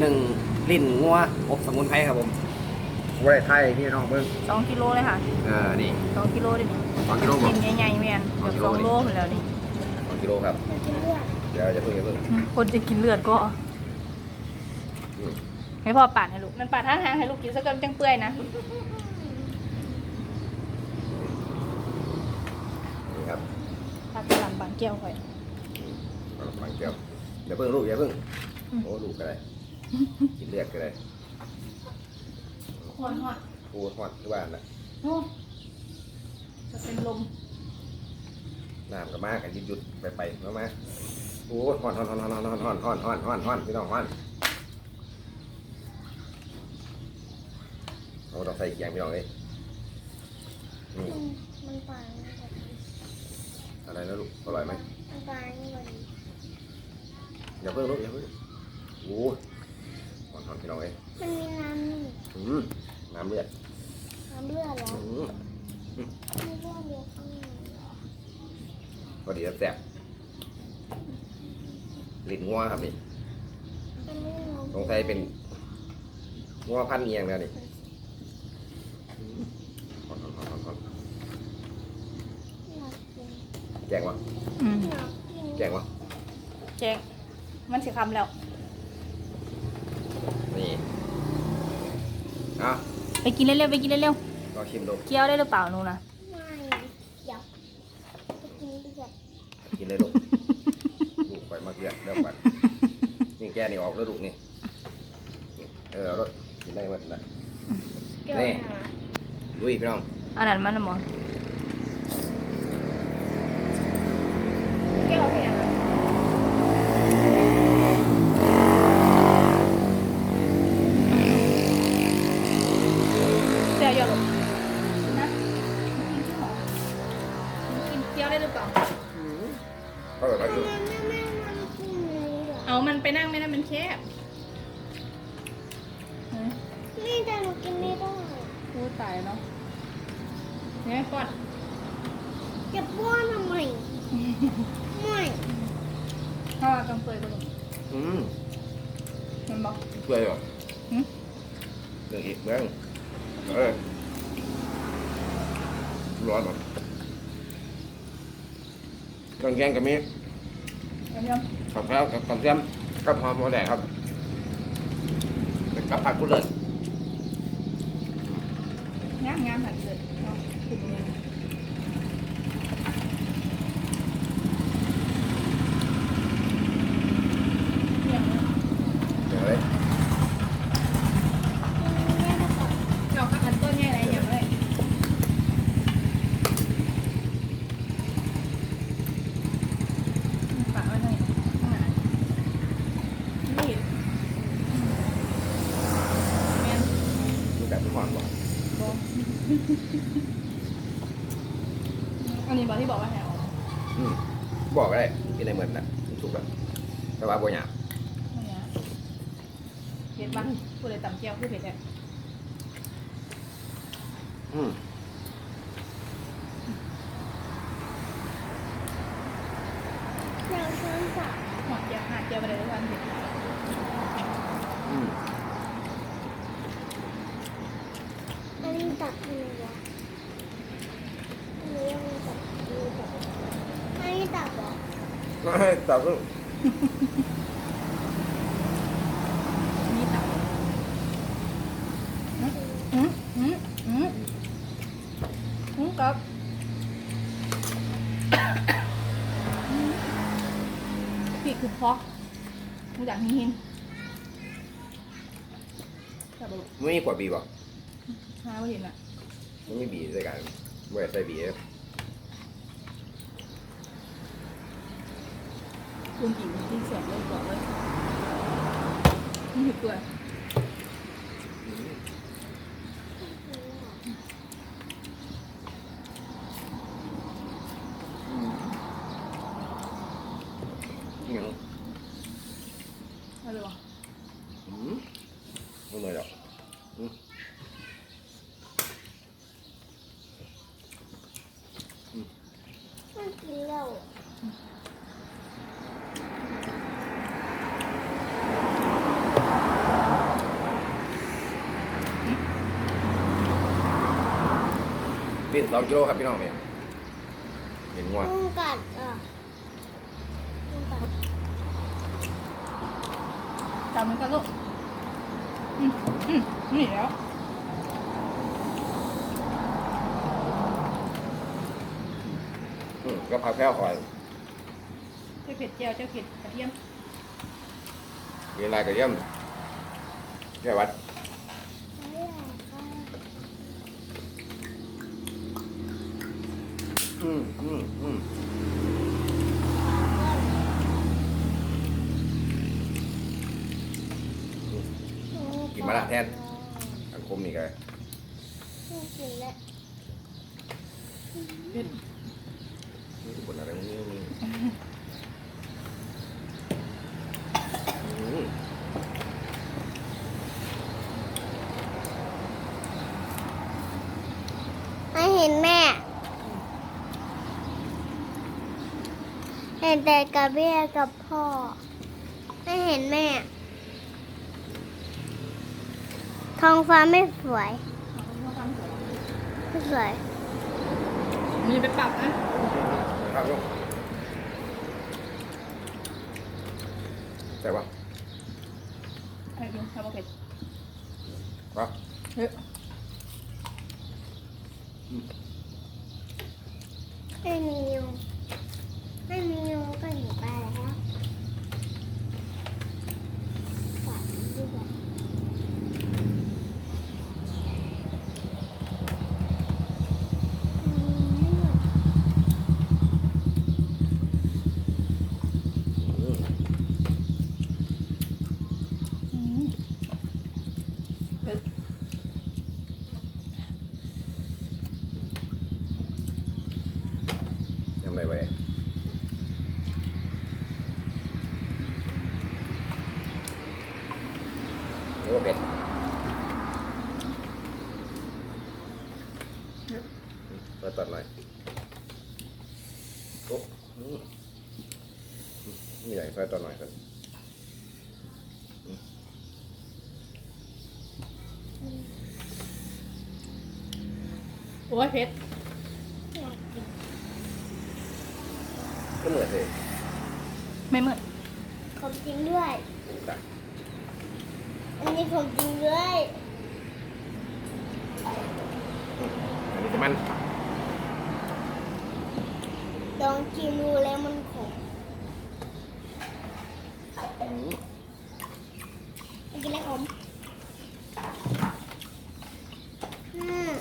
หนึ่งลิ้นงัวอบสมุนไพรครับผมไว้ไทยพี่น้องเบิ้งสองกิโลเลยค่ะเออนี่สองกิโลดิสองกิโลบ่กินใหญ่ๆแม่นเกือบสองโลไปแล้วนี่สองกิโลครับจะกินเลือดเดี๋ยวจะเพิ่งจะเพิ่งคนจะกินเลือดก็อืมให้พ่อปาดให้ลูกมันปาดทางทางให้ลูกกินสักกันจังเปื่อยนะนี่ครับปาดกระหลำบางแก้วค่อยเอาฟังเกี่ยวเดี๋ยวเพิ่งลูกอย่าเพิ่งอืมโอ้ลูกก็ได้ กินเลือดก็ได้หอนหอนพูดฮอดที่บ้านนะโอ้จะเป็นลมน้ำก็มากกันหยุดหยุดไปไปมามาโอ้ฮอนฮอนฮอนฮอนฮอนฮอนฮอนฮอนฮอนฮอนพี่น้องฮอนเราต้องใส่เกียงพี่น้องเลยนี่มันปลามันแบบอะไรนะลูกอร่อยไหมมันปลานี่มันอย่าเพิ่งลูกอย่าเพิ่งโอ้ ฮอนฮอนพี่น้องเลยมันมีน้ำนี่อืมน้ำเลือดน้ำเลือดแล้วอืมไม่เลือดเยอะข้างในพอดีแซ่บลิ้นงัวครับนี่มันไม่รู้สงสัยเป็นงัวพันธุ์เอียงแล้วนี่ฮอนฮอนฮอนฮอนฮอนอยากกินแจงวะอืมอยากกินแจงวะแจงมันสิคำแล้ว นี่เอาไปกินเร็วๆไปกินเร็วลองชิมดูๆเคี้ยวได้หรือเปล่าหนูนะไม่อยากจะกินเลือดกินเลยลูกลูกไปมาเกลือเริ่มกันนี่แกนี่ออกแล้วลูกนี่นี่เออเอารถกินได้หมดนะเกี่ยวนี่หาลุยพี่น้องอันนั้นมันน่ะหมอเกี่ยวเนี่ยเมันบอกช่วยเหรอหืมเรื่องอีกเรื่องเออร้อนมั้งกังแกงกับมีเอายังข้าวแคล้วกับกับเทียมกับหอมหัวแดงครับกับผักกุเลิศ งามงามหันเลยเนาะถูกเนี่ยอย่างนั้น อย่างไร เราก็อันต้นใหญ่อะไรอย่างไรฝากไว้หน่อยข้างหลังนี่แมน มีแบบทุกคนบอก บอกอันนี้บอกที่บอกว่าแถว อืมบอกก็ได้กินได้เหมือนนะถูกแล้วแต่ว่าบัวหยาบ นี่นะเผ็ดมันพูดเลยตำเจียวพูดเผ็ดเนี่ย อืม เราช้อน สามหอมเจียวหาเจียวไปเลยทุกวันเห็นอืมอันนี้ตักมือวะอันนี้ยังตักมือตักอันนี้ตักวะไม่แต่ก็ นี่ตับอืมอืมอืมอืมอืมกับ ปีกคือพอกมูจากหินหินแต่บอกไม่มีกว่าบีบ่หาไม่เห็นอะไม่มีบีด้วยกันไม่ใส่บีเอฟคุณจิ๋วที่เสียงเลยก่อนเลยนี่คือเกลือยั เลยวะอืมอร่อยอะอืมมักินแล้วพี่สองกิโลครับพี่น้องเนี่ย อืมอืมนี่แล้วอืมก็พาแพ้วคอย เจ้าเผ็ดเจียวเจ้าเผ็ดกระเทียมมีอะไรกับเยี่ยมแค่วัดไม่อยากค่ะอืมอืมอืมกินมาละ แทนสังคมนี่ไงกินแล้วนี่ทุกคนอะไรนี่นี่ไม่เห็นแม่ เห็นแต่กับแม่กับพ่อ ไม่เห็นแม่ ท้องฟ้าไม่สวย ไม่สวย มีไปปรับนะ ครับลูกใช่ปะไอ้ดูทำมาเผ็ดครับเฮ้ยไม่มียุงไม่มียุงก็หนีไปแล้วฝันดีกว่าอืม อืม อืมเผ็ด ยังไงไว้นี่ว่าเป็ดเปิด ตัดหน่อยโอ้อืมนี่ใหญ่ไฟตัดหน่อยครับโอ้ยเผ็ดอยากกินก็เหมือนเลยไม่เหมือนของจริงด้วยแต่อันนี้ของจริงด้วย อันนี้จะมัน ลองกินดูแล้วมันขม อืมกินแล้วขมอืม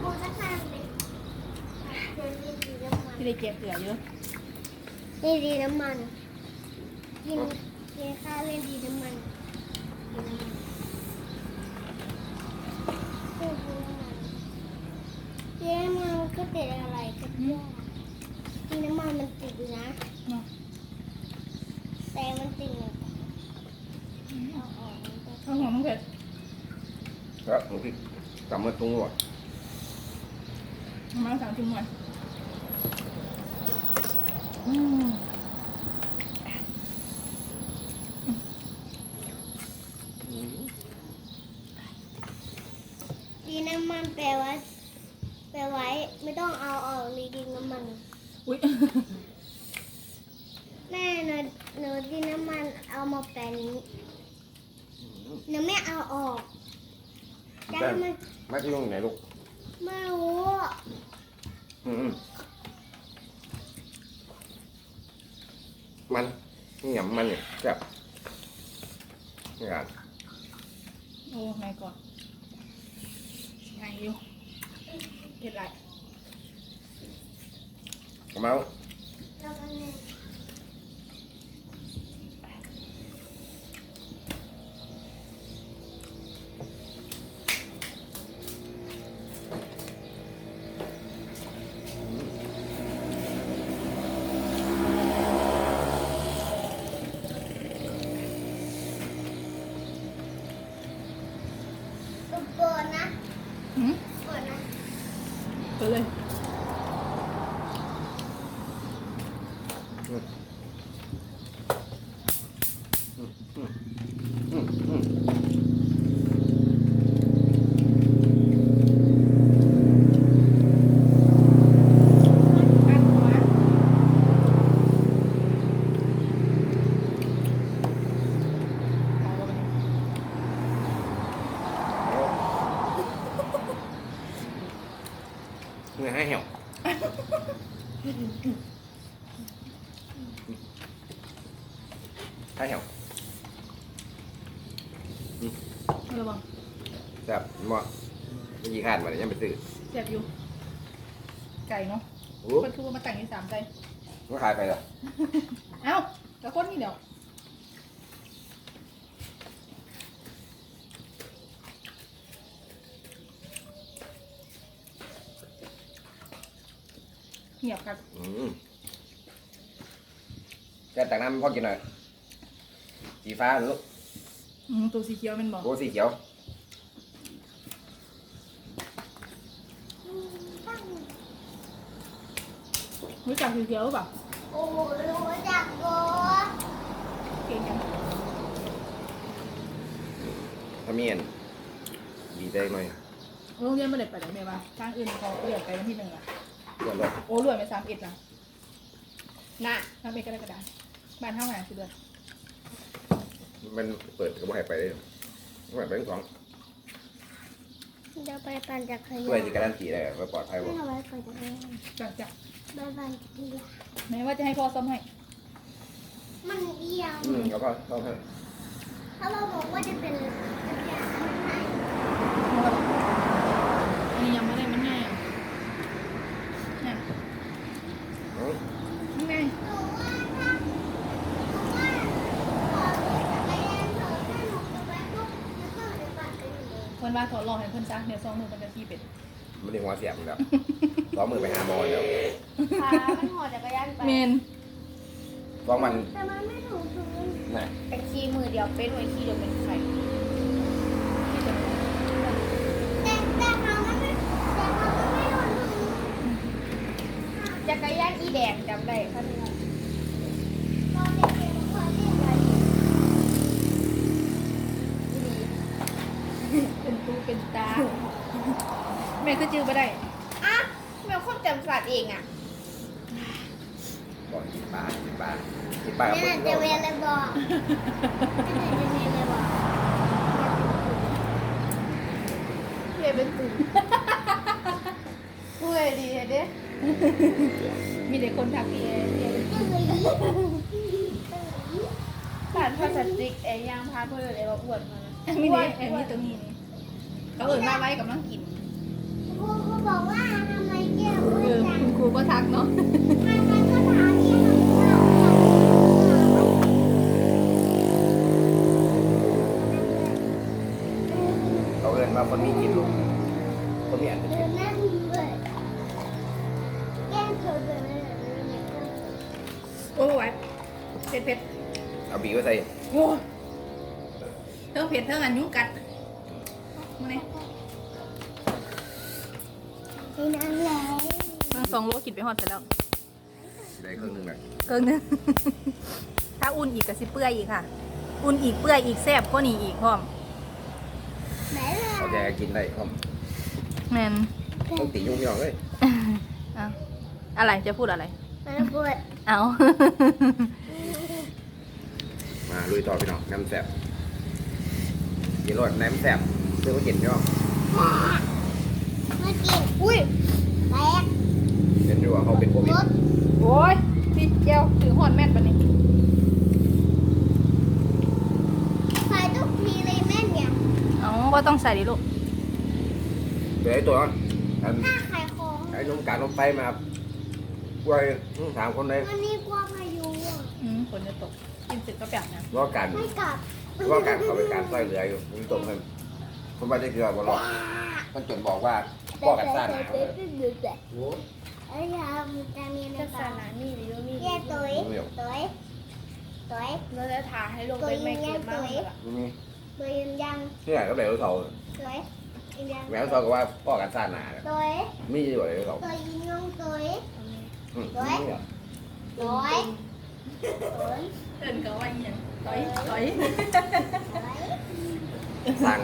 พูดสักคำเลยเดี๋ยวนี้ดีน้ำมันที่ได้เจ็บเกลือเยอะนี่ดีน้ำมัน กินกินข้าวเล่นดีน้ำมันดีน้ำมันพูดดีน้ำมันเจ๊มันก็ ติดอะไรกันเนี่ยดีน้ำมันมันติดอยู่นะเนาะแต่มันติดเนี่ยเอาออกมันก็ข้าวหอมมันเผ็ดครับหนูพี่กำมาตรงหัวเอามาสามชิ้นหน่อยอืม อืม ดีน้ำมันแปลว่าแปลไว้ ไม่ต้องเอาออกเลยดีน้ำมัน อุ้ย แม่หนูหนูดีน้ำมัน เอามาแปลนี้หนูไม่เอาออกได้แป้ง มันแม่ที่อยู่ไหนลูกไม่รู้อืมมันนี่หยำมันเนี่ยแบบนี่อะโอ้ไงก่อนไงอยู่เผ็ดไรกระเมา แล้วก็เนี่ย Mm-hmm. ระวังแซ่บเหมาะไม่ยี่ข้านมาเลยยังไปซื้อเจ็บอยู่ไก่เนาะโอ้คนทูมาแต่งที่สามใจก็ขายไปเหรอเอ้าแล้วคนนี่เดี๋ยวเงียบครับอืมแกตักน้ำพ่อกินหน่อยสีฟ้าลูก อืมตัวสีเขียวเป็นบอกโอ้สีเขียวรู้จักสีเขียวหรือเปล่าโอ้รู้จักโกเก่งจังถ้ามีอันดีใจหน่อยโรงเรียนไม่ได้ไปไหนไหมวะทางอื่นเขาเรียนไปวันที่หนึ่งอะเดี๋ยวเลยโอ้รวยไปสามเอ็ดนะน่ะสามเอ็ดก็ได้กระดาษบ้านเท่าไหร่สิเดือน มันเปิดก็บ่ให้ไปเลยไม่ให้ไปทั้งสองเดี๋ยวไปปั่นจักรช่วยยานที่การันตีได้ว่าปลอดภัยไม่บ่เอาไว้ปั่นจักรยานจังจังไปปั่นจักรยานแม้ว่าจะให้พ่อซ่อมให้ มันเอียงอืมแล้วก็ต้องให้ ถ้าเราบอกว่าจะเป็นจักรยานมันไหน อันนี้ยังไม่ได้มันง่ายอะน่ะ อืม มันง่าย หนูว่าถ้าหนูว่าขอรถจักรยานเถอะถ้าหนูจะไปปุ๊บแล้วก็จะปั่นไปเลย เพิ่นว่าถอดรองให้เพิ่นซะเดี๋ยวสองมือมันจะขี้เป็ดมันได้หัวเสียบแล้วสองมือไปหาหมอแล้วพามันหอจักรยานไปเมนสองมันแต่มันไม่ถูกพื้นน่ะไอ้ขี้มือเดียวเป็นไว้ขี้เดียวเป็นไข่แต่แต่เขามันไม่แต่เขามันไม่โดนพื้นจักรยานอีแดงจำได้ครับพี่น้อง ตอนเด็กๆเขาเรียกอะไร เป็นตูเป็นตา แม่ก็จื้อไปได้อะแมวคนจำสัตว์เองอะบอกกินปลากินปลากินปลากับนี่คนน่ะที่จะเราเวลเลยบอกนี่น่ะจะเวลเลยบอกเพื่อเป็นตุ่มเพื่อดีเด้มีแต่คนทักพี่เอพี่เอผ่านพลาสติกไอ้ยางพาเพื่อเลยว่าอ้วนมานะมีเด้แอมมีตรงนี้นี่ เขาเอิญมาไว้กำลังกินครูก็บอกว่าทำไมแก้วเออ้วนอจังคุณครูก็ทักเนาะใครๆก็ถามที่หนูว่าเขาเอินมาคนมีกินลูกคนมีอันจะเดิกินนนั่งด้วยแก้วเธอเดินนั่งด้วยโอ้ยไหวเผ็ดเผ็ดเอาบีไว้ใส่โอ้ยเทิงเผ็ดเทิงอันยุงกัด นี่นั่งแล้วทั้งสองโลกินไปหอดเสร็จแล้วได้ครึ่งหนึงนะเกินนึง ถ้าอุ่นอีกก็สิเปื่อยอีกค่ะ อุ่นอีกเปื่อยอีกแซ่บก็นี่อีกพร้อมไหนล่ะเขาแกกินได้พร้อมแมนต้องตียุ่งยองเลยเอาอะไรจะพูดอะไรมันปวดเอา มาลุยต่อพี่น้องน้ำแสบกินรสน้ำแสบเพื่อมากินพี่น้องมา กิน อุ้ยแตกเป็นอยู่ว่าเขาเป็นโควิดรถโอ้ยพี่เจียวถือหอนแม่นปะนี่ใส่ทุกทีเลยแม่เนี่ยเอาก็ต้องใส่ดิลูกเดี๋ยวไอ้ตัวนั้นอันถ้าขายของไอ้นมกาลมไปมากล้วยอื้อสามคนเลยวันนี้กลัวพายุอะอืมฝนจะตกกินเสร็จก็แปลกนะ รอกันไม่กลับ รอกันเขาเป็นการใส่เรืออยู่มีตรงกัน คนบ้านได้เกลือบนรอดมันจนบอกว่าพ่อกันซ่านหนาวเลยโอ้ไอ้ยามันจะมีในจะปาสากนานี่หรือว่ามีแย่ตัวเองตัวเองตัวเองเราจะทาให้ลงไปไม่เก็บมากเลยล่ะนี่ตัวเองยังที่ไหนก็แบบเขาตัวเองยังแมวเขาก็ว่าพ่อกันซ่านหนาตัวเองมีอยู่เลยเขาตัวยิงยงตัวเองอืมตัวเองตัว เองตัวเองเอินเขาว่าอีหยังต่อยต่อยสั่ง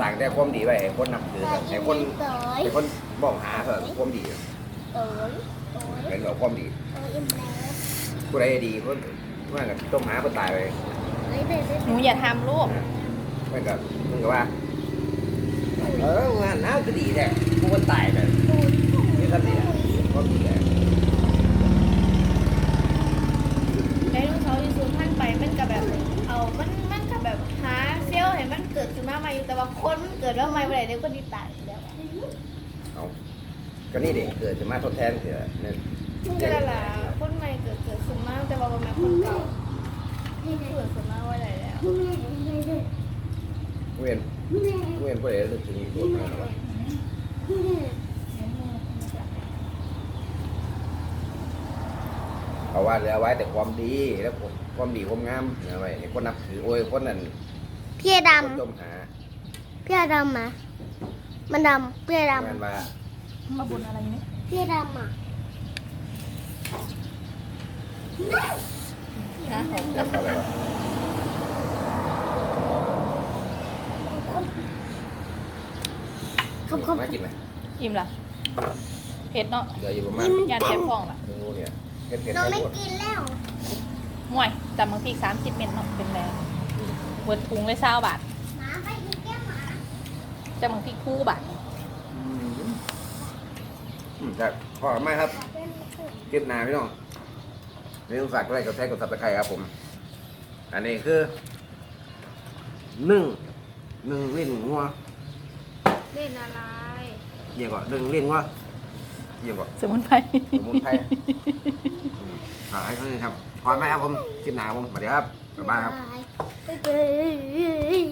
สั่งแต่ความดีไปไอ้คนนับถือไอ้คนตัวไอ้คนบอกหาเถอะความดีตัวตัวเป็นแบบความดีตัวอิ่มแล้วผู้ใดดีคนว่ากับต้มหาคนตายไปเฮ้ยเด็ดเด็ดหนูอย่าทำลูกเหมือนกับมึงกับว่าเอองานน้าก็ดีแท้ผู้คนตายไปนี่ทำดีนะก็ดีแหละไอ้ลูกเขาที่สูญพันธุ์ไปมันก็แบบ ใหม่อยู่แต่ ว่าคนมันเกิดว่าใหม่เมื่อไหร่เดี๋ยวคนที่ตายแล้วอะเอาก็นี่ดิเกิดจะมาทดแทนเถอะเนี่ยก็นั่นแหละคนใหม่เกิดเกิดขึ้นมาแต่ว่าบ่แม่นคนเก่าเกิดขึ้นมาว่าไหนแล้วเวียนเวียนผู้ใดรู้ถึงตัวมาแล้ววะเพราะว่าเหลือไว้แต่ความดีแล้วความดีความงามเอาไว้ให้คนนับถือโอ้ยคนนั้น พี่ดคนจมหาำ พี่ดำอะมันดำพี่ดงานว่ามาบุญอะไรเนี่ยำพี่ดำอะนะจะเข้าไปวะคำคำมากินไหมอิ่มละเผ็ดเนาะเหลืออยู่ประมาณยานเผ็ดฟองละดูเนี่ยเผ็ดเผ็ดเราไปไม่หมดกินแล้วห่วยจำบางทีสามสิบเมตรเนาะเป็นแรงเวิร์ดถุงเลยเศร้าบาท หมาไปกินแก้มหมา จำบางทีคู่บาทอืมครับขอบคุณมากครับเก็บหนาพี่น้องไม่ต้องฝากอะไรกับแท้กับสับตะไคร้ครับผม อันนี้คือนึ่งหนึ่งลิ้นงัวเล่นอะไรเยี่ยงก่อนหนึ่งลิ้นงัวเยี่ยงก่อนสมุนไพรสมุนไพรอืมฝากให้เขาด้วยครับขอบคุณมากครับผมคลิปหนาครับผมสวัสดีครับบ๊ายบายครับ Bye.